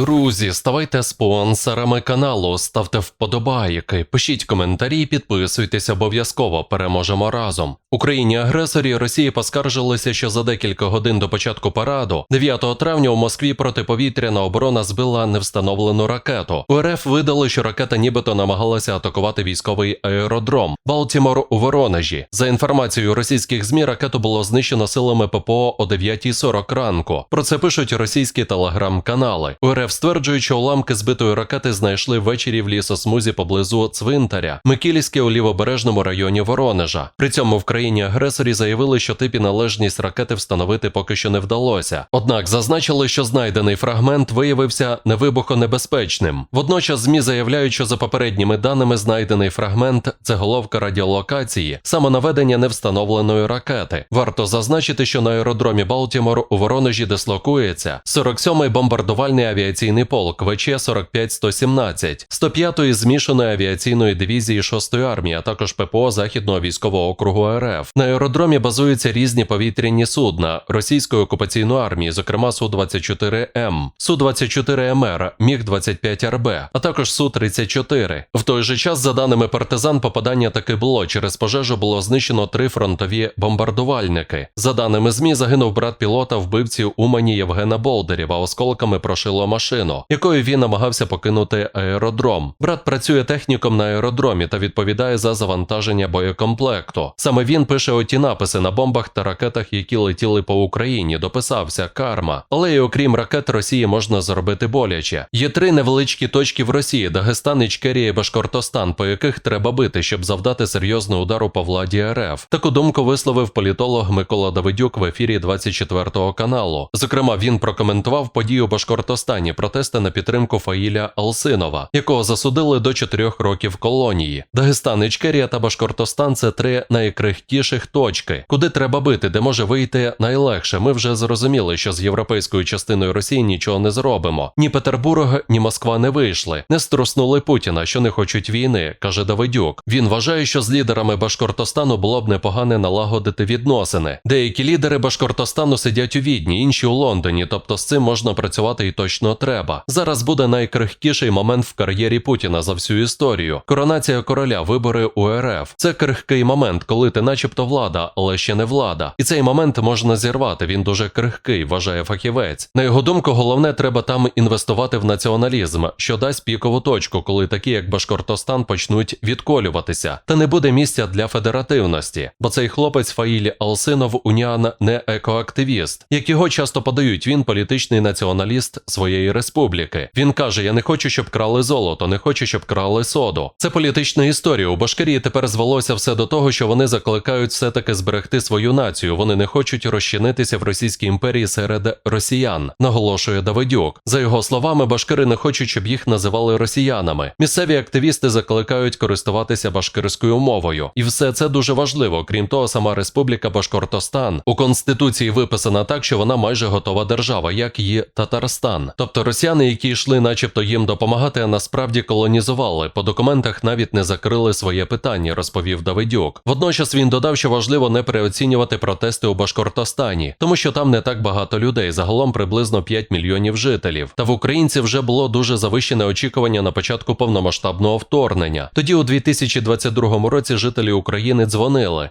Друзі, ставайте спонсорами каналу, ставте вподобайки, пишіть коментарі, підписуйтесь обов'язково. Переможемо разом. Україні агресорі Росії поскаржилися, що за декілька годин до початку параду, 9 травня у Москві протиповітряна оборона збила невстановлену ракету. У РФ видали, що ракета нібито намагалася атакувати військовий аеродром Балтімор у Воронежі. За інформацією російських змі, ракету було знищено силами ППО о 9.40 ранку. Про це пишуть російські телеграм-канали. РФ стверджують, що уламки збитої ракети знайшли ввечері в лісосмузі поблизу цвинтаря Микілівське у лівобережному районі Воронежа. При цьому в країні агресорі заявили, що тип і належність ракети встановити поки що не вдалося. Однак зазначили, що знайдений фрагмент виявився невибухонебезпечним. Водночас ЗМІ заявляють, що за попередніми даними знайдений фрагмент це головка радіолокації, самонаведення невстановленої ракети. Варто зазначити, що на аеродромі Балтімор у Воронежі дислокується 47-й бомбардувальний авіаційний полк ВЧ 45117 105-ї змішаної авіаційної дивізії 6-ї армії, а також ППО Західного військового округу РФ. На аеродромі базуються різні повітряні судна російської окупаційної армії, зокрема Су-24М, Су-24МР, Міг-25РБ, а також Су-34. В той же час, за даними партизан, попадання таки було. Через пожежу було знищено три фронтові бомбардувальники. За даними ЗМІ, загинув брат пілота вбивці Умані Євгена Болдерєва. Осколками прошило машину, якою він намагався покинути аеродром. Брат працює техніком на аеродромі та відповідає за завантаження боєкомплекту. Саме він пише оті написи на бомбах та ракетах, які летіли по Україні. Дописався карма. Але й окрім ракет Росії можна зробити боляче. Є три невеличкі точки в Росії: Дагестан, Ічкерія і Башкортостан, по яких треба бити, щоб завдати серйозного удару по владі РФ. Таку думку висловив політолог Микола Давидюк в ефірі 24 каналу. Зокрема, він прокоментував подію у Башкортостані протести на підтримку Фаїля Алсинова, якого засудили до 4 років колонії. Дагестан, Ічкерія та Башкортостан це три найкрихтіших точки, куди треба бити, де може вийти найлегше. Ми вже зрозуміли, що з європейською частиною Росії нічого не зробимо. Ні Петербург, ні Москва не вийшли, не струснули Путіна, що не хочуть війни, каже Давидюк. Він вважає, що з лідерами Башкортостану було б непогане налагодити відносини. Деякі лідери Башкортостану сидять у Відні, інші у Лондоні, тобто з цим можна працювати і точно треба. Зараз буде найкрихкіший момент в кар'єрі Путіна за всю історію. Коронація короля, вибори у РФ. Це крихкий момент, коли ти, начебто, влада, але ще не влада. І цей момент можна зірвати. Він дуже крихкий, вважає фахівець. На його думку, головне треба там інвестувати в націоналізм, що дасть пікову точку, коли такі, як Башкортостан, почнуть відколюватися. Та не буде місця для федеративності, бо цей хлопець Фаїль Алсинов уніан не екоактивіст. Як його часто подають, він політичний націоналіст своєї республіки. Він каже: Я не хочу, щоб крали золото, не хочу, щоб крали соду. Це політична історія. У Башкирії тепер звелося все до того, що вони закликають все-таки зберегти свою націю. Вони не хочуть розчинитися в Російській імперії серед росіян, наголошує Давидюк. За його словами, башкири не хочуть, щоб їх називали росіянами. Місцеві активісти закликають користуватися башкирською мовою, і все це дуже важливо. Крім того, сама Республіка Башкортостан у конституції виписана так, що вона майже готова держава, як і Татарстан. Тобто росіяни, які йшли, начебто їм допомагати, насправді колонізували. По документах навіть не закрили своє питання, розповів Давидюк. Водночас він додав, що важливо не переоцінювати протести у Башкортостані, тому що там не так багато людей, загалом приблизно 5 мільйонів жителів. Та в українців вже було дуже завищене очікування на початку повномасштабного вторгнення. Тоді, у 2022 році, жителі України дзвонили.